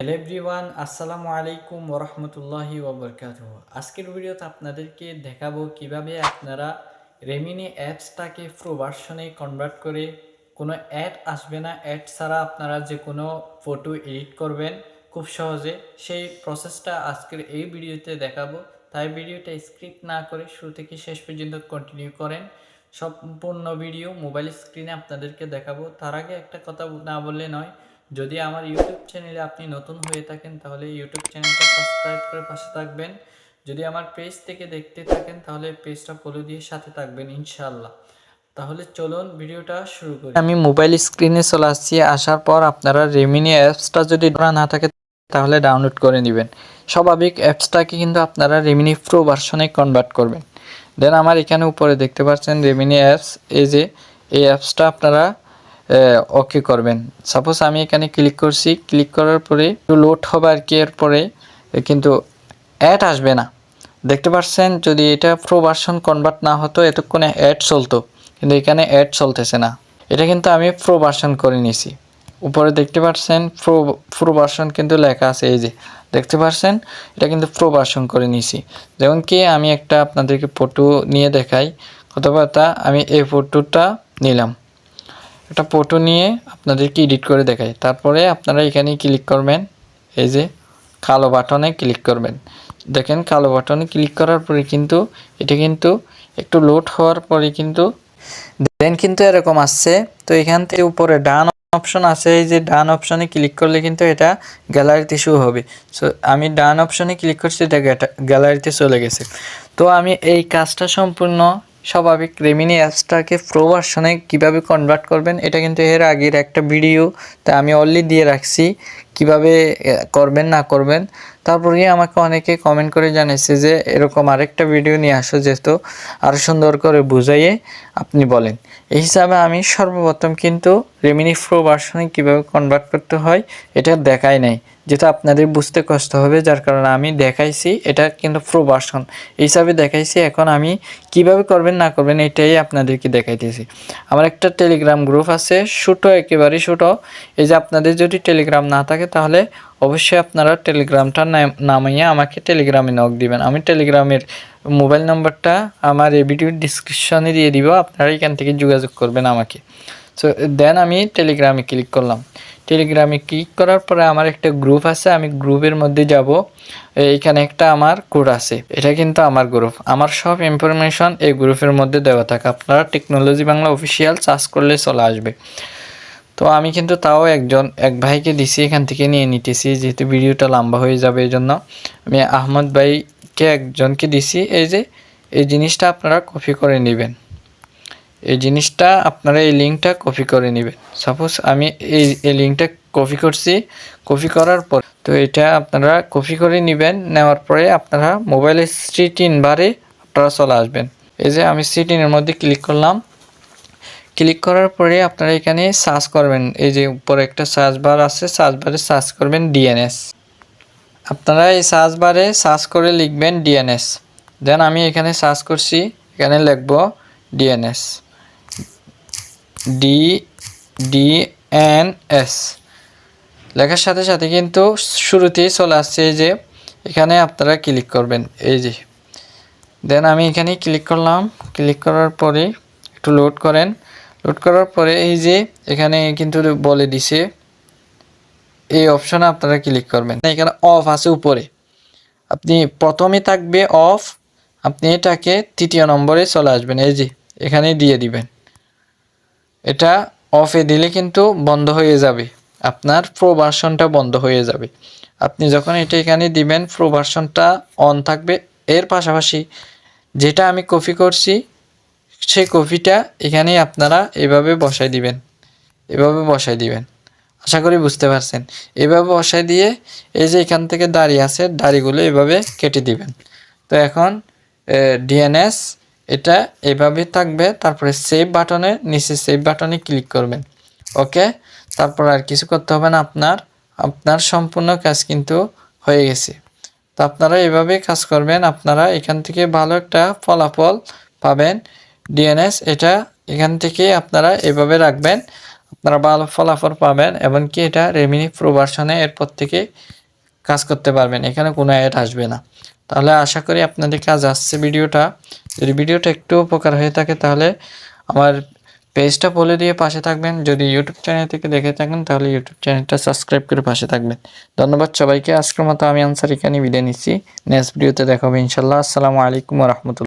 Hello everyone আসসালামু আলাইকুম ওরহমতুল্লাহি ওবরকাত আজকের ভিডিওতে আপনাদেরকে দেখাবো কীভাবে আপনারা রেমিনি অ্যাপসটাকে প্রো ভার্সনে কনভার্ট করে কোনো অ্যাড আসবে না অ্যাড ছাড়া আপনারা যে কোনো ফটো এডিট করবেন খুব সহজে। সেই প্রসেসটা আজকের এই ভিডিওতে দেখাবো। তাই ভিডিওটা স্ক্রিপ্ট না করে শুরু থেকে শেষ পর্যন্ত কন্টিনিউ করেন। সম্পূর্ণ ভিডিও মোবাইল স্ক্রিনে আপনাদেরকে দেখাবো। তার আগে একটা কথা না বললে নয় যদি আমার ইউটিউব চ্যানেলে আপনি নতুন হয়ে থাকেন, তাহলে ইউটিউব চ্যানেলটা সাবস্ক্রাইব করে পাশে থাকবেন। যদি আমার পেজ থেকে দেখতে থাকেন, তাহলে পেজটা ফলো দিয়ে সাথে থাকবেন, ইনশাআল্লাহ। তাহলে চলুন ভিডিওটা শুরু করি। আমি মোবাইল স্ক্রিনে চলে আসছি। আসার পর আপনারা রেমিনি অ্যাপসটা যদি ধরা না থাকে, তাহলে ডাউনলোড করে নেবেন। স্বাভাবিক অ্যাপসটাকে কিন্তু আপনারা রেমিনি প্রো ভার্সনে কনভার্ট করবেন। দেন আমার এখানে উপরে দেখতে পাচ্ছেন রেমিনি অ্যাপস এই যে, এই অ্যাপসটা আপনারা ওকে করবেন। সাপোজ আমি এখানে ক্লিক করছি ক্লিক করার পরে একটু লোড হবে আর কি এরপরে কিন্তু অ্যাড আসবে না। দেখতে পাচ্ছেন, যদি এটা প্রো ভার্সন কনভার্ট না হতো, এতক্ষণে অ্যাড চলতো, কিন্তু এখানে অ্যাড চলতেছে না। এটা কিন্তু আমি প্রো ভার্সন করে নিয়েছি। উপরে দেখতে পাচ্ছেন প্রো প্রো ভার্সন কিন্তু লেখা আছে, এই যে, দেখতে পাচ্ছেন, এটা কিন্তু প্রো ভার্সন করে নিয়েছি। যেমন কি আমি একটা আপনাদেরকে ফটো নিয়ে দেখাই কথা আমি এই ফটোটা নিলাম। একটা ফটো নিয়ে আপনাদেরকে এডিট করে দেখাই। তারপরে আপনারা এখানে ক্লিক করবেন। এই যে কালো বাটনে ক্লিক করবেন। দেখেন কালো বাটনে ক্লিক করার পরে কিন্তু এটা কিন্তু একটু লোড হওয়ার পরে কিন্তু দেন কিন্তু এরকম আসছে। তো এখান থেকে উপরে ডান অপশন আছে। এই যে ডান অপশনে ক্লিক করলে কিন্তু এটা গ্যালারিতে শো হবে। সো আমি ডান অপশনে ক্লিক করছি, এটা গ্যালারিতে চলে গেছে। তো আমি এই কাজটা সম্পূর্ণ স্বাভাবিক রেমিনি অ্যাপসটাকে প্রো ভার্সনে কীভাবে কনভার্ট করবেন, এটা কিন্তু এর আগের একটা ভিডিও তা আমি অলরেডি দিয়ে রাখছি, কীভাবে করবেন, না করবেন। তারপরে আমাকে অনেকে কমেন্ট করে জানিয়েছে যে, এরকম আরেকটা ভিডিও নিয়ে আসো যেহেতু আরও সুন্দর করে বুঝাইয়ে আপনি বলেন। এই হিসাবে আমি সর্বপ্রথম কিন্তু রেমিনি প্রো ভার্সনে কীভাবে কনভার্ট করতে হয়, এটা দেখাই নাই। যেটা আপনাদের বুঝতে কষ্ট হবে, যার কারণে আমি দেখাইছি, এটা কিন্তু প্রো ভার্সন এই হিসাবে দেখাইছি, এখন আমি কীভাবে করবেন, না করবেন, এটাই আপনাদেরকে দেখাইতেছি। আমার একটা টেলিগ্রাম গ্রুপ আছে, ছোটো একেবারেই ছোটো। এই যে আপনাদের যদি টেলিগ্রাম না থাকে, তাহলে অবশ্যই আপনারা টেলিগ্রামটা নামিয়ে আমাকে টেলিগ্রামে নক দিবেন। আমি টেলিগ্রামের মোবাইল নাম্বারটা আমার এই ভিডিওর ডিসক্রিপশনে দিয়ে দিব, আপনারা এখান থেকে যোগাযোগ করবেন আমাকে। সো দেন আমি টেলিগ্রামে ক্লিক করলাম। টেলিগ্রামে ক্লিক করার পরে আমার একটা গ্রুপ আছে, আমি গ্রুপের মধ্যে যাব। এইখানে একটা আমার কোড আছে। এটা কিন্তু আমার গ্রুপ আমার সব ইনফরমেশন এই গ্রুপের মধ্যে দেওয়া থাকে। আপনারা টেকনোলজি বাংলা অফিসিয়াল সার্চ করলে চলে আসবে। তো আমি কিন্তু তাও একজন, এক ভাইকে দিছি, এখান থেকে নিয়ে নিতেছি, যেহেতু ভিডিওটা লম্বা হয়ে যাবে এই জন্য আমি আহমদ ভাইকে একজনকে দিছি, এই যে, এই জিনিসটা আপনারা কপি করে নেবেন। এই জিনিসটা আপনারা এই লিঙ্কটা কপি করে নেবেন। সাপোজ আমি এই এই লিঙ্কটা কপি করছি কপি করার পর, তো এটা আপনারা কপি করে নেবেন, নেওয়ার পরে আপনারা মোবাইলের সিটিন বারে আপনারা চলে আসবেন। এই যে আমি সিটিনের মধ্যে ক্লিক করলাম ক্লিক করার পরে আপনারা এখানে সার্চ করবেন, এই যে উপরে একটা সার্চ বার আছে, সার্চ বারে সার্চ করবেন ডিএনএস। আপনারা এই সার্চ বারে সার্চ করে লিখবেন ডিএনএস। দেন আমি এখানে সার্চ করছি, এখানে লিখব DNS. D D N S লেখার সাথে সাথে কিন্তু শুরুতেই চলে আসছে এই যে, এখানে আপনারা ক্লিক করবেন, এই যে। দেন আমি এখানে ক্লিক করলাম, ক্লিক করার পরে একটু লোড করেন। লোড করার পরে এই যে এখানে কিন্তু বলে দিছে, এই অপশনে আপনারা ক্লিক করবেন। এখানে অফ আছে উপরে। আপনি প্রথমে থাকবে অফ আপনি এটাকে তৃতীয় নম্বরে চলে আসবেন। এই যে এখানে দিয়ে দিবেন। এটা অফে দিলে কিন্তু বন্ধ হয়ে যাবে। আপনার প্রো ভার্সনটা বন্ধ হয়ে যাবে। আপনি যখন এটা এখানে দিবেন প্রো ভার্সনটা অন থাকবে। এর পাশাপাশি যেটা আমি কপি করছি সেই কপিটা এখানে আপনারা এভাবে বসাই দিবেন। এভাবে বসাই দিবেন। আশা করি বুঝতে পারছেন। এভাবে বসাই দিয়ে এই যে এখান থেকে দাড়ি আছে, দাড়িগুলো এভাবে কেটে দিবেন। তো এখন ডিএনএস এটা এভাবে থাকবে, তারপরে সেভ বাটনে নিচে সেভ বাটনে ক্লিক করবেন। ওকে তারপর আর কিছু করতে হবে না, আপনার আপনার সম্পূর্ণ কাজ কিন্তু হয়ে গেছে। তো আপনারা এভাবে কাজ করবেন, আপনারা এখান থেকে ভালো একটা ফলাফল পাবেন। ডিএনএস এটা এখান থেকে আপনারা এভাবে রাখবেন। আপনারা ভালো ফলাফল পাবেন এবং কি এটা রেমিনি প্রো ভার্সনে এরপর থেকে কাজ করতে পারবেন, এখানে কোনো অ্যাড আসবে না। তাহলে আশা করি আপনাদের কাজ আসছে ভিডিওটা। যদি ভিডিওটা একটু উপকার হয়ে থাকে, তাহলে আমার পেজটা বলে দিয়ে পাশে থাকবেন। যদি ইউটিউব চ্যানেল থেকে দেখে থাকেন, তাহলে ইউটিউব চ্যানেলটা সাবস্ক্রাইব করে পাশে থাকবেন। ধন্যবাদ সবাইকে। আজকের মতো আমি আনসার এখানে বিদায় নিচ্ছি। নেক্সট ভিডিওতে দেখাবো ইনশাল্লাহ আসসালামু আলাইকুম রহমতুল্লাহ।